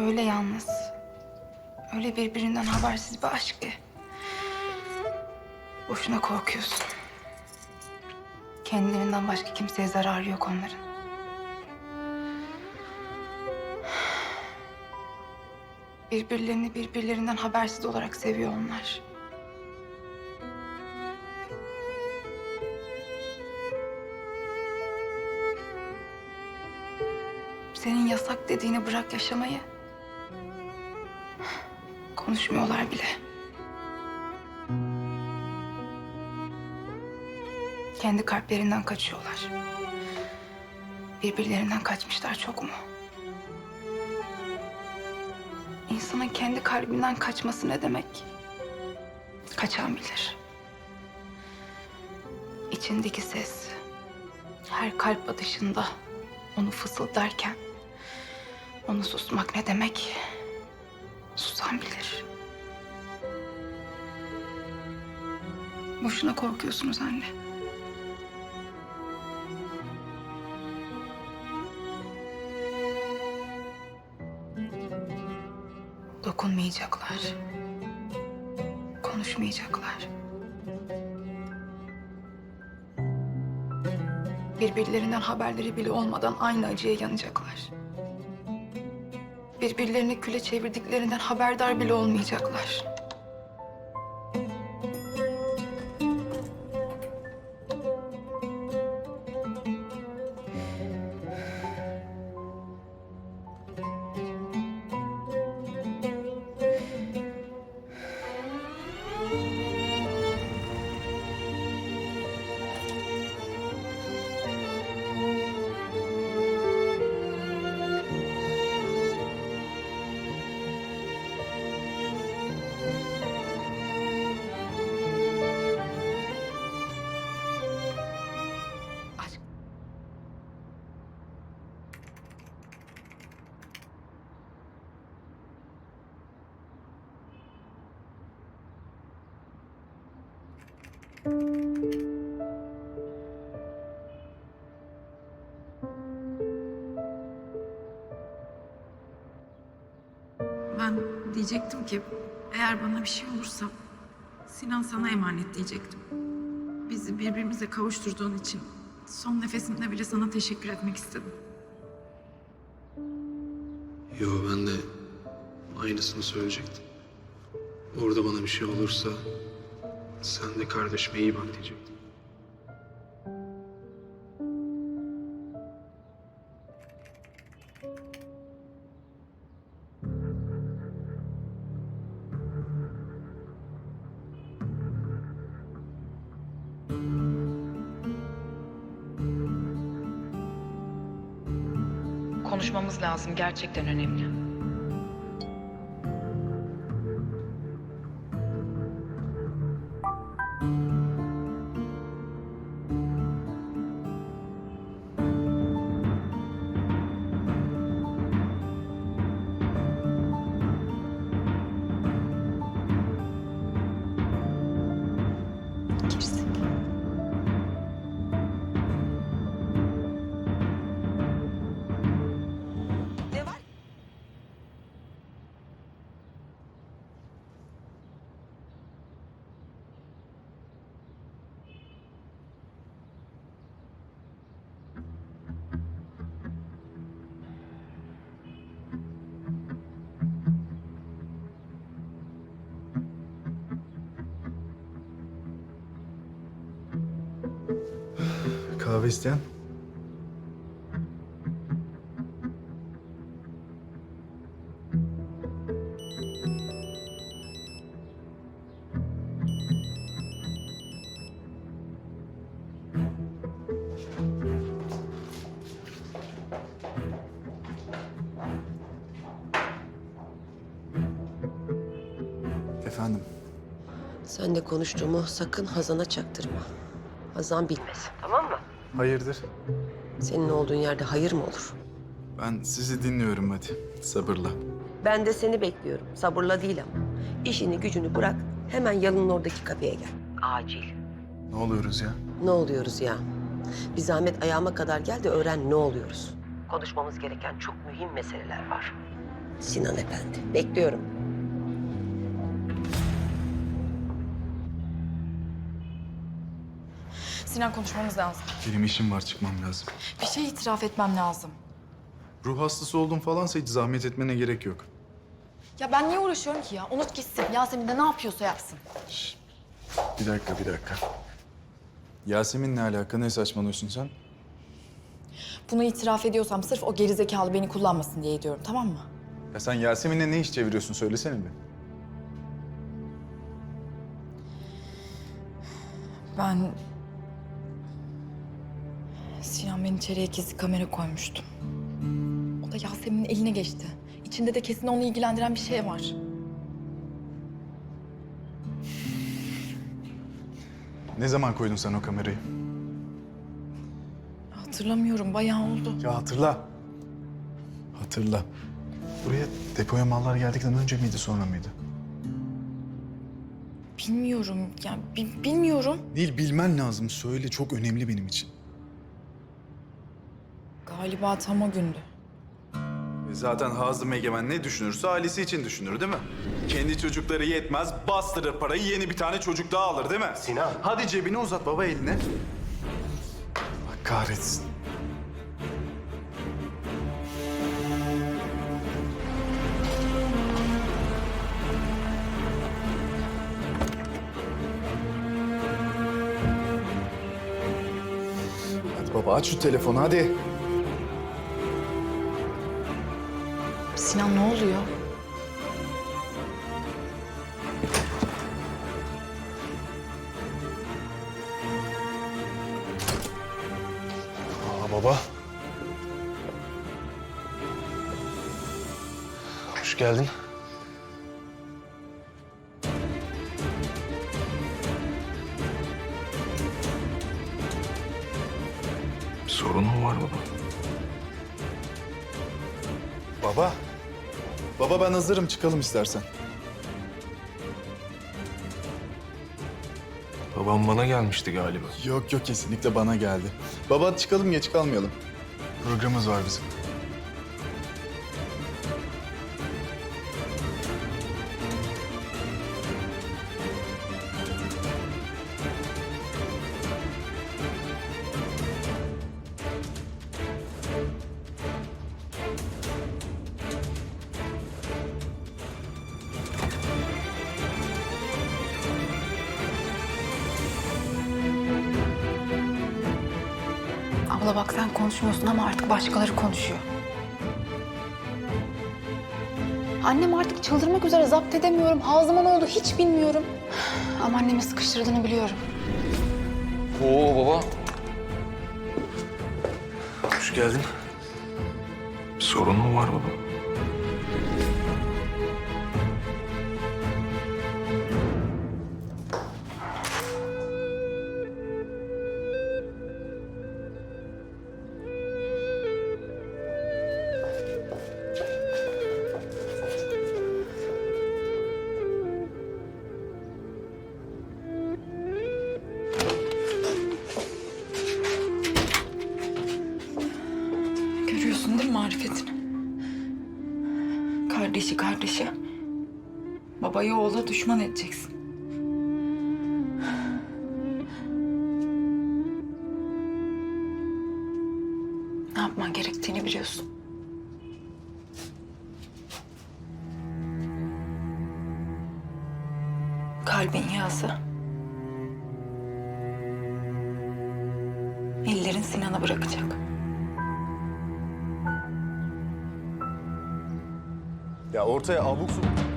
Öyle yalnız. Öyle birbirinden habersiz bir aşk ki. Boşuna korkuyorsun. Kendilerinden başka kimseye zararı yok onların. Birbirlerini birbirlerinden habersiz olarak seviyor onlar. Senin yasak dediğini bırak yaşamayı. Konuşmuyorlar bile. Kendi kalplerinden kaçıyorlar. Birbirlerinden kaçmışlar çok mu? İnsanın kendi kalbinden kaçması ne demek? Kaçan bilir. İçindeki ses, her kalp atışında onu fısıldarken onu susmak ne demek? Susan bilir. Boşuna korkuyorsunuz anne. Dokunmayacaklar. Konuşmayacaklar. Birbirlerinden haberleri bile olmadan aynı acıya yanacaklar. Birbirlerini küle çevirdiklerinden haberdar bile olmayacaklar. Ben diyecektim ki eğer bana bir şey olursa Sinan sana emanet diyecektim. Bizi birbirimize kavuşturduğun için son nefesimde bile sana teşekkür etmek istedim. Yo ben de aynısını söyleyecektim. Orada bana bir şey olursa sen de kardeşime iyi bak diyecektim. Konuşmamız lazım. Gerçekten önemli. İsteyen? Efendim, Sen de konuştuğumu sakın Hazan'a çaktırma. Hazan bilmesin? Hayırdır? Senin olduğun yerde hayır mı olur? Ben sizi dinliyorum hadi, sabırla. Ben de seni bekliyorum. Sabırla değil ama. İşini gücünü bırak, hemen yanının oradaki kafeye gel. Acil. Ne oluyoruz ya? Ne oluyoruz ya? Bir zahmet ayağıma kadar gel de öğren ne oluyoruz. Konuşmamız gereken çok mühim meseleler var. Sinan Efendi. Bekliyorum. Sinan konuşmamız lazım. Benim işim var çıkmam lazım. Bir şey itiraf etmem lazım. Ruh hastası oldum falansa hiç zahmet etmene gerek yok. Ya ben niye uğraşıyorum ki ya? Unut gitsin. Yasemin de ne yapıyorsa yapsın. Bir dakika bir dakika. Yasemin'le alaka ne saçmalıyorsun sen? Bunu itiraf ediyorsam sırf o gerizekalı beni kullanmasın diye ediyorum tamam mı? Ya sen Yasemin'le ne iş çeviriyorsun söylesene bir. Ben... Sinan beni içeriye gizli kamera koymuştum. O da Yasemin'in eline geçti. İçinde de kesin onu ilgilendiren bir şey var. Ne zaman koydun sen o kamerayı? Hatırlamıyorum bayağı oldu. Ya hatırla. Hatırla. Buraya depoya mallar geldikten önce miydi sonra mıydı? Bilmiyorum ya bi- bilmiyorum. Nil bilmen lazım. Söyle çok önemli benim için. Galiba tam o gündü. E Zaten Hazım Egemen ne düşünürse ailesi için düşünür değil mi? Kendi çocukları yetmez, bastırır parayı yeni bir tane çocuk daha alır değil mi? Sinan. Hadi cebine uzat baba elini. Bak kahretsin. Hadi baba aç şu telefonu hadi. Sinan ne oluyor? Aa baba. Hoş geldin. Sorun mu var baba? Baba. Baba ben hazırım çıkalım istersen. Babam bana gelmişti galiba. Yok yok kesinlikle bana geldi. Baba çıkalım geç kalmayalım. Programımız var bizim. Abla bak sen konuşmuyorsun ama artık başkaları konuşuyor. Annem artık çıldırmak üzere zapt edemiyorum. Ağzıma ne oldu hiç bilmiyorum. Ama annemi sıkıştırdığını biliyorum. Oo baba. Hoş geldin. Bir sorun mu var baba? Yapman gerektiğini biliyorsun. Kalbin yağsı. Ellerin Sinan'a bırakacak. Ya ortaya abuk subuk...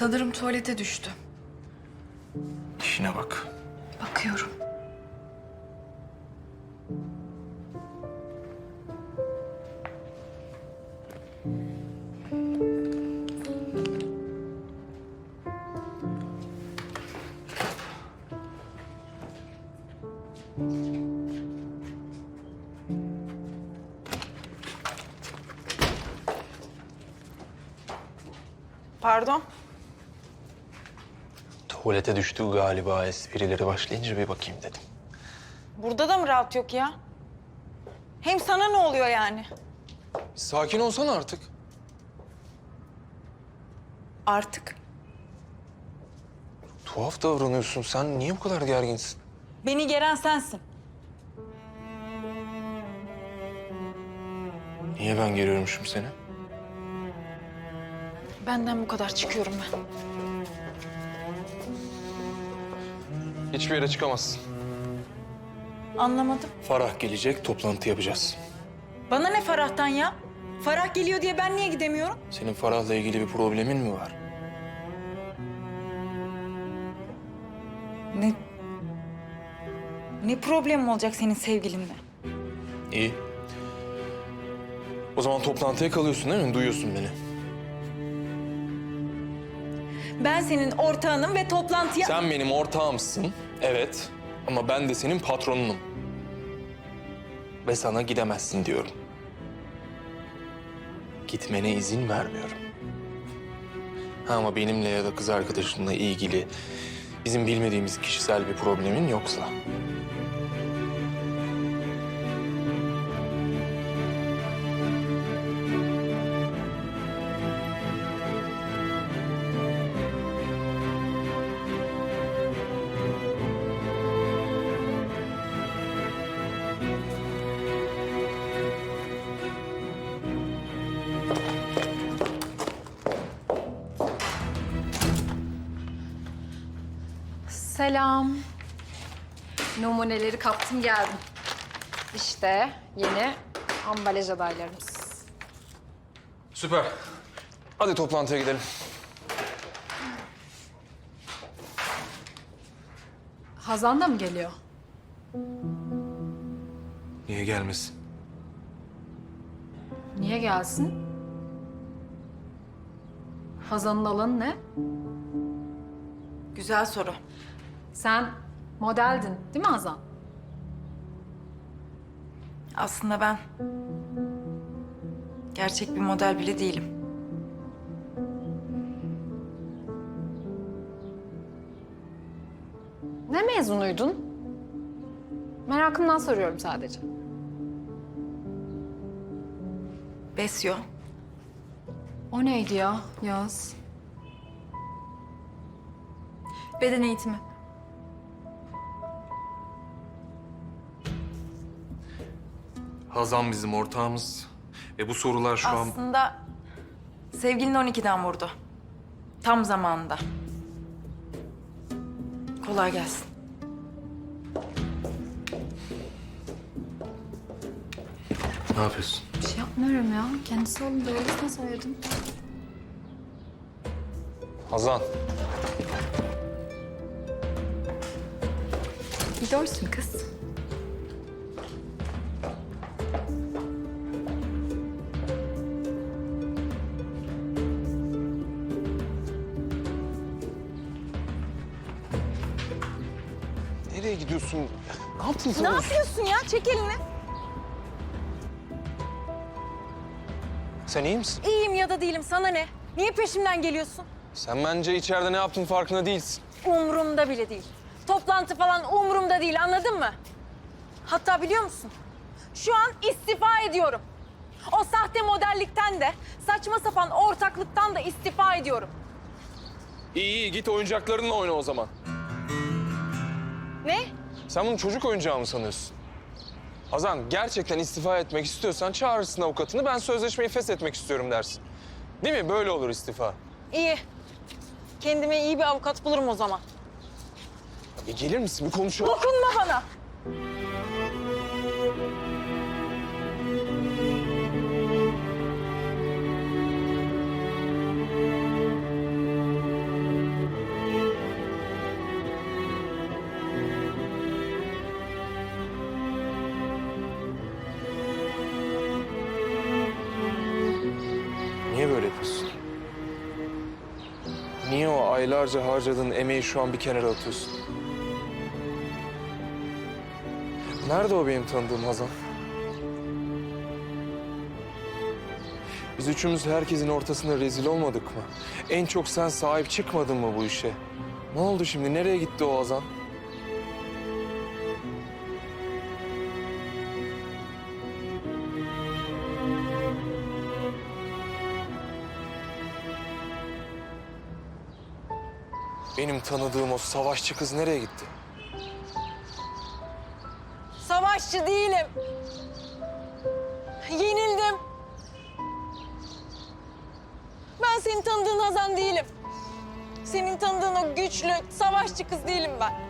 Sanırım tuvalete düştü. İşine bak. Bakıyorum. Tuvalete düştü galiba esprileri başlayınca bir bakayım dedim. Burada da mı rahat yok ya? Hem sana ne oluyor yani? Sakin olsana artık. Artık. Tuhaf davranıyorsun. Sen niye bu kadar gerginsin? Beni geren sensin. Niye ben geriyormuşum seni? Benden bu kadar çıkıyorum ben. Hiçbir yere çıkamazsın. Anlamadım. Farah gelecek, toplantı yapacağız. Bana ne Farah'tan ya? Farah geliyor diye ben niye gidemiyorum? Senin Farah'la ilgili bir problemin mi var? Ne? Ne problemim olacak senin sevgilinle? İyi. O zaman toplantıya kalıyorsun değil mi? Duyuyorsun beni. Ben senin ortağınım ve toplantıya... Sen benim ortağımsın, evet. Ama ben de senin patronunum. Ve sana gidemezsin diyorum. Gitmene izin vermiyorum. Ama benimle ya da kız arkadaşınla ilgili bizim bilmediğimiz kişisel bir problemin yoksa. Kaptım geldim. İşte yeni ambalaj adaylarımız. Süper. Hadi toplantıya gidelim. Hazan da mı geliyor? Niye gelmesin? Niye gelsin? Hazan'ın alanı ne? Güzel soru. Sen modeldin değil mi Hazan? Aslında ben... Gerçek bir model bile değilim. Ne mezunuydun? Merakımdan soruyorum sadece. Besyo. O neydi ya Yaz? Beden eğitimi. Hazan bizim ortağımız. Ve bu sorular şu an... Aslında sevgilin 12'den vurdu. Tam zamanında. Kolay gelsin. Ne yapıyorsun? Bir şey yapmıyorum ya. Kendisi alındı. Öylesine söyledim. Hazan. Gidiyorsun kız. Gidiyorsun? Ne yaptın sen? Ne yapıyorsun ya? Çek elini. Sen iyi misin? İyiyim ya da değilim. Sana ne? Niye peşimden geliyorsun? Sen bence içeride ne yaptığın farkında değilsin. Umurumda bile değil. Toplantı falan umurumda değil. Anladın mı? Hatta biliyor musun? Şu an istifa ediyorum. O sahte modellikten de, saçma sapan ortaklıktan da istifa ediyorum. İyi iyi git oyuncaklarınla oyna o zaman. Sen bunu çocuk oyuncağı mı sanıyorsun? Hazan gerçekten istifa etmek istiyorsan çağırırsın avukatını ben sözleşmeyi feshetmek istiyorum dersin. Değil mi? Böyle olur istifa. İyi. Kendime iyi bir avukat bulurum o zaman. E, gelir misin bir konuşalım? Dokunma bana. Aylarca harcadığın emeği şu an bir kenara atıyorsun? Nerede o benim tanıdığım Hazan? Biz üçümüz herkesin ortasında rezil olmadık mı? En çok sen sahip çıkmadın mı bu işe? Ne oldu şimdi? Nereye gitti o Azan? Benim tanıdığım o savaşçı kız nereye gitti? Savaşçı değilim. Yenildim. Ben senin tanıdığın Hazan değilim. Senin tanıdığın o güçlü savaşçı kız değilim ben.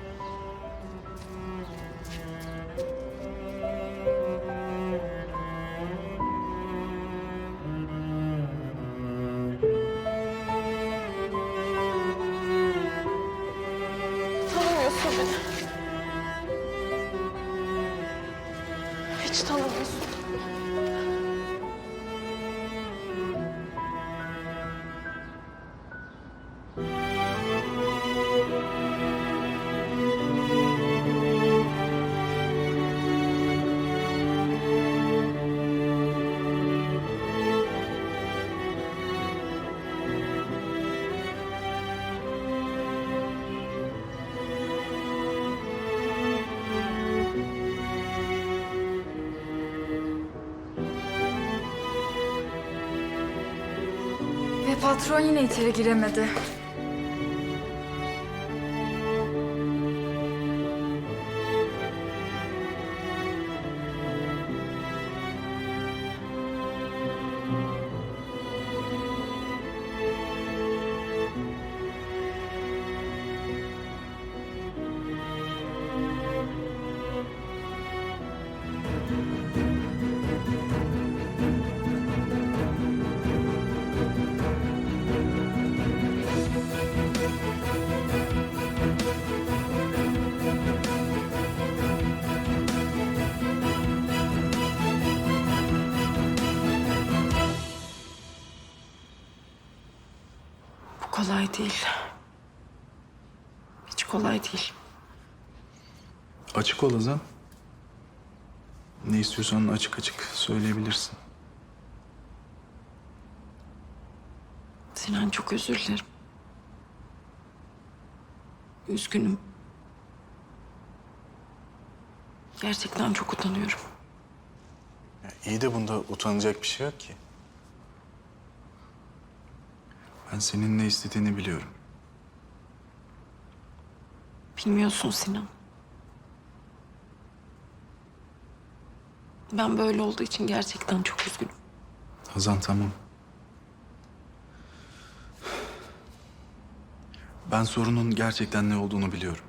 Patron yine içeri giremedi. Kolay değil. Hiç kolay değil. Açık ol Azan. Ne istiyorsan açık açık söyleyebilirsin. Sinan çok özür dilerim. Üzgünüm. Gerçekten çok utanıyorum. İyi de bunda utanacak bir şey yok ki. Ben senin ne istediğini biliyorum. Bilmiyorsun Sinan. Ben böyle olduğu için gerçekten çok üzgünüm. Hazan tamam. Ben sorunun gerçekten ne olduğunu biliyorum.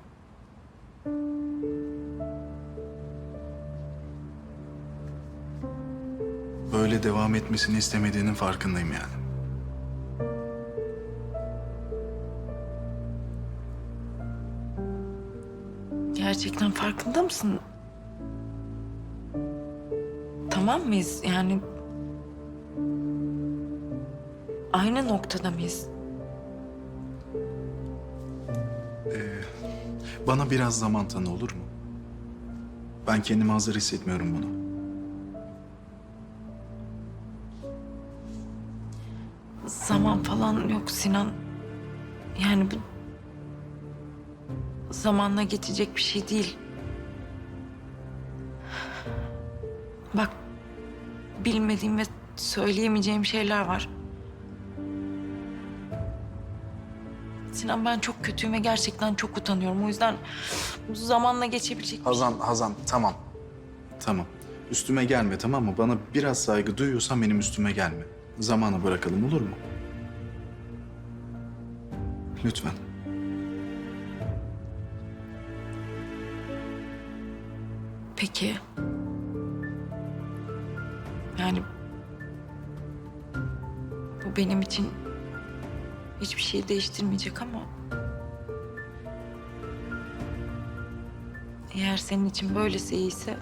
Böyle devam etmesini istemediğinin farkındayım yani. Gerçekten farkında mısın? Tamam mıyız? Yani aynı noktada mıyız? Bana biraz zaman tanı olur mu? Ben kendimi hazır hissetmiyorum buna. Zaman falan yok Sinan. Yani bu zamanla geçecek bir şey değil. Bak bilmediğim ve söyleyemeyeceğim şeyler var. Sinan ben çok kötüyüm ve gerçekten çok utanıyorum. O yüzden bu zamanla geçebilecek bir Hazan, Hazan tamam. Tamam. Üstüme gelme tamam mı? Bana biraz saygı duyuyorsan benim üstüme gelme. Zamana bırakalım olur mu? Lütfen. Peki. Yani bu benim için hiçbir şey değiştirmeyecek ama eğer senin için böylesi iyiyse